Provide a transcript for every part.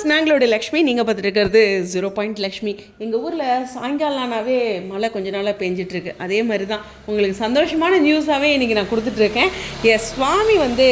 Viewers நாங்களோட Lakshmi நீங்கள் பார்த்துட்டு இருக்கிறது ஜீரோ பாயிண்ட் லக்ஷ்மி. எங்கள் ஊரில் சாயங்காலம்னாவே மழை கொஞ்ச நாளாக பெஞ்சிட்ருக்கு. அதே மாதிரி தான் உங்களுக்கு சந்தோஷமான நியூஸாகவே இன்றைக்கி நான் கொடுத்துட்ருக்கேன் எஸ் சுவாமி வந்து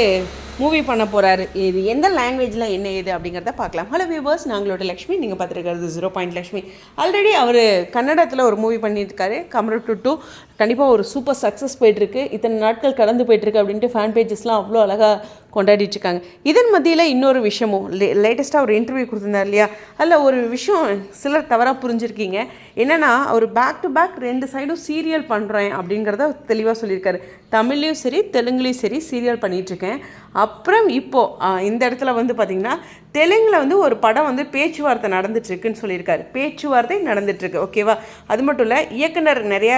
மூவி பண்ண போகிறாரு இது எந்த லாங்குவேஜில் என்ன ஏது அப்படிங்கிறத பார்க்கலாம். ஹலோ வியூவர்ஸ் நாங்களோட லக்ஷ்மி நீங்கள் பார்த்துருக்கிறது ஜீரோ பாயிண்ட் லக்ஷ்மி. ஆல்ரெடி அவர் கன்னடத்தில் ஒரு மூவி பண்ணியிருக்காரு. கமர் டு டூ கண்டிப்பாக ஒரு சூப்பர் சக்ஸஸ் போயிட்டுருக்கு. இத்தனை நாட்கள் கடந்து போயிட்டுருக்கு அப்படின்ட்டு ஃபேன் பேஜஸ்லாம் அவ்வளோ அழகாக கொண்டாடிட்டுருக்காங்க இதன் மத்தியில் இன்னொரு விஷயமும் லே லேட்டஸ்ட்டாக ஒரு இன்டர்வியூ கொடுத்துருந்தார் இல்லையா? அதில் ஒரு விஷயம் சிலர் தவறாக புரிஞ்சிருக்கீங்க. என்னென்னா அவர் பேக் டு பேக் ரெண்டு சைடும் சீரியல் பண்ணுறேன் அப்படிங்கிறத தெளிவாக சொல்லியிருக்காரு. தமிழ்லேயும் சரி தெலுங்குலேயும் சரி சீரியல் பண்ணிகிட்ருக்கேன் அப்புறம் இப்போது இந்த இடத்துல வந்து பார்த்திங்கன்னா தெலுங்கில் வந்து ஒரு படம் வந்து பேச்சுவார்த்தை நடந்துட்டுருக்குன்னு சொல்லியிருக்காரு. பேச்சுவார்த்தை நடந்துட்டுருக்கு ஓகேவா அது மட்டும் இல்லை இயக்குனர் நிறைய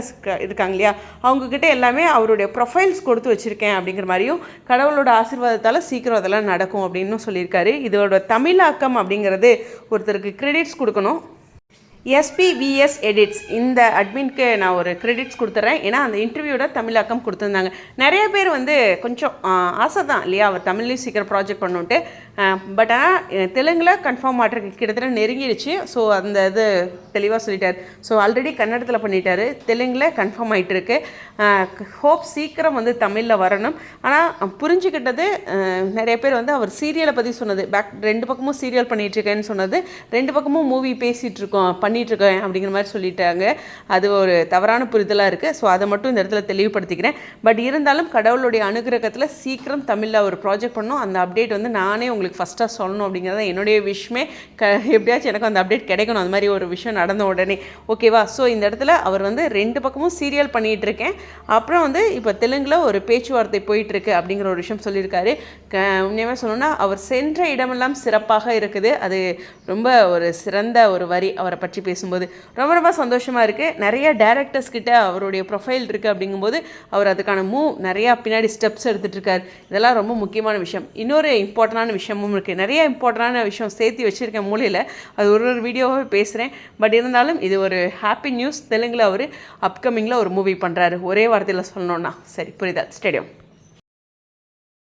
டேரக்டர்ஸ் இருக்காங்க இல்லையா? அவங்கக்கிட்ட எல்லாமே அவருடைய ப்ரொஃபைல்ஸ் கொடுத்து வச்சுருக்கேன் அப்படிங்கிற மாதிரியும் கடவுளோட ஆசீர்வாதத்தால் சீக்கிரம் அதெல்லாம் நடக்கும் அப்படின்னு சொல்லியிருக்காரு. இதோட தமிழாக்கம் அப்படிங்கிறது ஒருத்தருக்கு கிரெடிட்ஸ் கொடுக்கணும். எஸ்பிவிஎஸ் எடிட்ஸ் இந்த அட்மின்க்கு நான் ஒரு கிரெடிட்ஸ் கொடுத்துட்றேன் ஏன்னா அந்த இன்டர்வியூட தமிழாக்கம் கொடுத்துருந்தாங்க. நிறைய பேர் வந்து கொஞ்சம் ஆசை தான் இல்லையா? அவர் தமிழ்லேயும் சீக்கிரம் ப்ராஜெக்ட் பண்ணுன்ட்டு பட் ஆனால் தெலுங்கில் கன்ஃபார்ம் ஆட்டுறதுக்கு கிட்டத்தட்ட நெருங்கிடுச்சு. ஸோ அந்த இது தெளிவாக சொல்லிட்டார். ஸோ ஆல்ரெடி கன்னடத்தில் பண்ணிட்டாரு. தெலுங்கில் கன்ஃபார்ம் ஆகிட்டு இருக்கு ஹோப் சீக்கிரம் வந்து தமிழில் வரணும். ஆனால் புரிஞ்சுக்கிட்டது நிறைய பேர் வந்து அவர் சீரியலை பற்றி சொன்னது. பேக் ரெண்டு பக்கமும் சீரியல் பண்ணிகிட்ருக்கேன்னு சொன்னது. ரெண்டு பக்கமும் மூவி பேசிகிட்ருக்கோம் பண்ணிகிட்ருக்கேன் அப்படிங்கிற மாதிரி சொல்லிட்டாங்க. அது ஒரு தவறான புரிதலாக இருக்குது ஸோ அதை மட்டும் இந்த இடத்துல தெளிவுபடுத்திக்கிறேன். பட் இருந்தாலும் கடவுளுடைய அனுகிரகத்தில் சீக்கிரம் தமிழில் ஒரு ப்ராஜெக்ட் பண்ணோம் அந்த அப்டேட் வந்து நானே உங்களுக்கு ஃபஸ்ட்டாக சொல்லணும் அப்படிங்கிறத என்னுடைய விஷயமே க எப்படியாச்சும் எனக்கு அந்த அப்டேட் கிடைக்கணும். அந்த மாதிரி ஒரு விஷயம் நடந்த உடனே. ஓகேவா ஸோ இந்த இடத்துல அவர் வந்து ரெண்டு பக்கமும் சீரியல் பண்ணிகிட்டு இருக்கேன் அப்புறம் வந்து இப்போ தெலுங்கில் ஒரு பேச்சுவார்த்தை போயிட்டுருக்கு அப்படிங்கிற ஒரு விஷயம் சொல்லியிருக்காரு. க உண்மையாக சொல்லணும்னா அவர் சென்ற இடமெல்லாம் சிறப்பாக இருக்குது. அது ரொம்ப ஒரு சிறந்த ஒரு வரி. அவரை பற்றி பேசும்போது ரொம்ப ரொம்ப சந்தோஷமாக இருக்குது நிறைய டேரக்டர்ஸ் கிட்ட அவருடைய ப்ரொஃபைல் இருக்குது அப்படிங்கும்போது அவர் அதுக்கான மூவ் நிறையா பின்னாடி ஸ்டெப்ஸ் எடுத்துகிட்ருக்கார் இதெல்லாம் ரொம்ப முக்கியமான விஷயம். இன்னொரு இம்பார்ட்டண்டான விஷயமும் இருக்குது நிறைய இம்பார்ட்டண்டான விஷயம் சேர்த்து வச்சுருக்கேன் மூலையில் அது ஒரு ஒரு வீடியோவாக பேசுகிறேன் பட் இருந்தாலும் இது ஒரு ஹாப்பி நியூஸ் தெலுங்கில் அவர் அப்கமிங்கில் ஒரு மூவி பண்ணுறாரு ஒரே வார்த்தையில் சொல்லணுன்னா சரி புரிதல். ஸ்டேடியம்